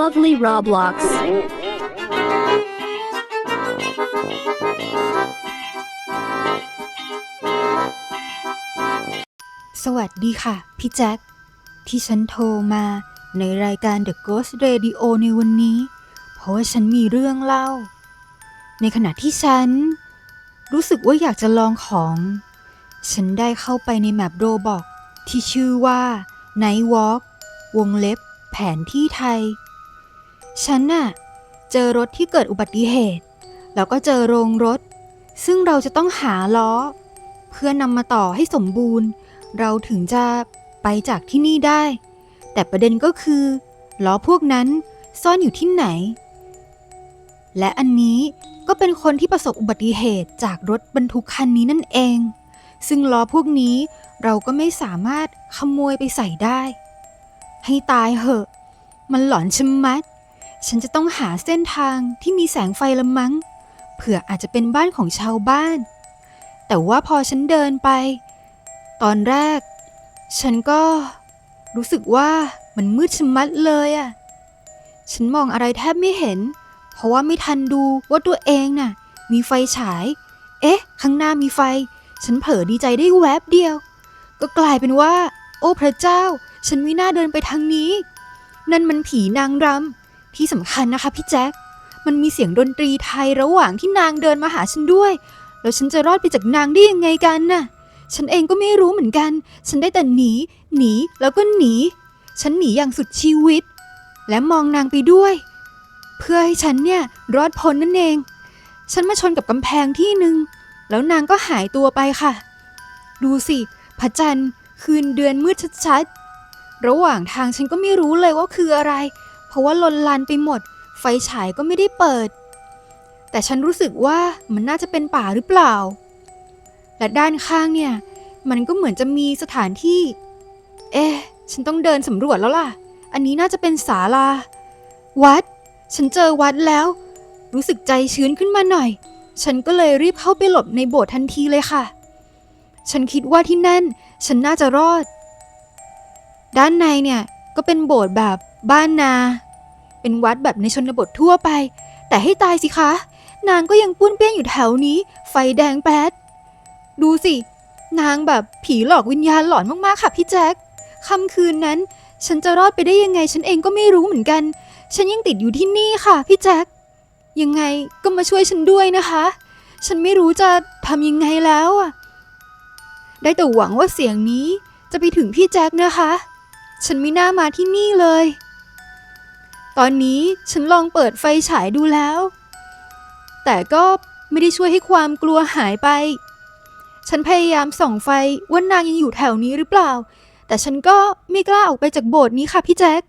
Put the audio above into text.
Lovely Roblox. สวัสดีค่ะ พี่แจ็ค ที่ฉันโทรมาในรายการ The Ghost Radio ในวันนี้ เพราะว่าฉันมีเรื่องเล่า ในขณะที่ฉัน รู้สึกว่าอยากจะลองของ ฉันได้เข้าไปในแมปโรบอกที่ชื่อว่า Night Walk วงเล็บ แผนที่ไทย ฉันน่ะเจอรถที่เกิดอุบัติเหตุ แล้วก็เจอโรงรถ ซึ่งเราจะต้องหาล้อ เพื่อนำมาต่อให้สมบูรณ์ เราถึงจะไปจากที่นี่ได้ แต่ประเด็นก็คือล้อพวกนั้นซ่อนอยู่ที่ไหน และอันนี้ก็เป็นคนที่ประสบอุบัติเหตุจากรถบรรทุกคันนี้นั่นเอง ซึ่งล้อพวกนี้เราก็ไม่สามารถขโมยไปใส่ได้ ให้ตายเหอะ มันหลอนชะมัด ฉันจะต้องหาเส้นทางที่มีแสงไฟละมั้ง เผื่ออาจจะเป็นบ้านของชาวบ้าน แต่ว่าพอฉันเดินไป ตอนแรก ฉันก็รู้สึกว่ามันมืดชะมัดเลยอะ่ะ ฉันมองอะไรแทบไม่เห็น เพราะว่าไม่ทันดูว่าตัวเองน่ะ มีไฟฉาย เอ๊ะ ข้างหน้ามีไฟ ฉันเผลอดีใจได้แวบเดียว ก็กลายเป็นว่า โอ้พระเจ้า ฉันไม่น่าเดินไปทางนี้ นั่นมันผีนางรำ ที่สำคัญนะคะพี่แจ็ค มันมีเสียงดนตรีไทยระหว่างที่นางเดินมาหาฉันด้วย แล้วฉันจะรอดไปจากนางได้ยังไงกันน่ะ ฉันเองก็ไม่รู้เหมือนกัน ฉันได้แต่หนี หนี แล้วก็หนี ฉันหนีอย่างสุดชีวิต และมองนางไปด้วย เพื่อให้ฉันเนี่ยรอดพ้นนั่นเอง ฉันมาชนกับกำแพงที่หนึ่ง แล้วนางก็หายตัวไปค่ะ ดูสิพระจันทร์คืนเดือนมืดชัดๆ ระหว่างทางฉันก็ไม่รู้เลยว่าคืออะไร ราะว่าลนลานไปหมด ไฟฉายก็ไม่ได้เปิด แต่ฉันรู้สึกว่ามันน่าจะเป็นป่าหรือเปล่า และด้านข้างเนี่ย มันก็เหมือนจะมีสถานที่ เอ๊ะ ฉันต้องเดินสำรวจแล้วล่ะ อันนี้น่าจะเป็นศาลา วัด ฉันเจอวัดแล้ว รู้สึกใจชื้นขึ้นมาหน่อย ฉันก็เลยรีบเข้าไปหลบในโบสถ์ทันทีเลยค่ะ ฉันคิดว่าที่นั่น ฉันน่าจะรอด ด้านในเนี่ยก็เป็นโบสถ์แบบบ้านนา เป็นวัดแบบในชนบททั่วไป แต่ให้ตายสิคะ นางก็ยังป้วนเปี้ยนอยู่แถวนี้ ไฟแดงแป๊ด ดูสิ นางแบบผีหลอกวิญญาณหลอนมากๆค่ะพี่แจ็คค่ำคืนนั้น ฉันจะรอดไปได้ยังไง ฉันเองก็ไม่รู้เหมือนกัน ฉันยังติดอยู่ที่นี่ค่ะพี่แจ็คยังไงก็มาช่วยฉันด้วยนะคะ ฉันไม่รู้จะทำยังไงแล้วอะได้แต่หวังว่าเสียงนี้จะไปถึงพี่แจ็คนะคะ ฉันไม่น่ามาที่นี่เลย ตอนนี้ฉันลองเปิดไฟฉายดูแล้ว แต่ก็ไม่ได้ช่วยให้ความกลัวหายไป ฉันพยายามส่องไฟว่านางยังอยู่แถวนี้หรือเปล่า แต่ฉันก็ไม่กล้าออกไปจากโบสถ์นี้ค่ะพี่แจ็ค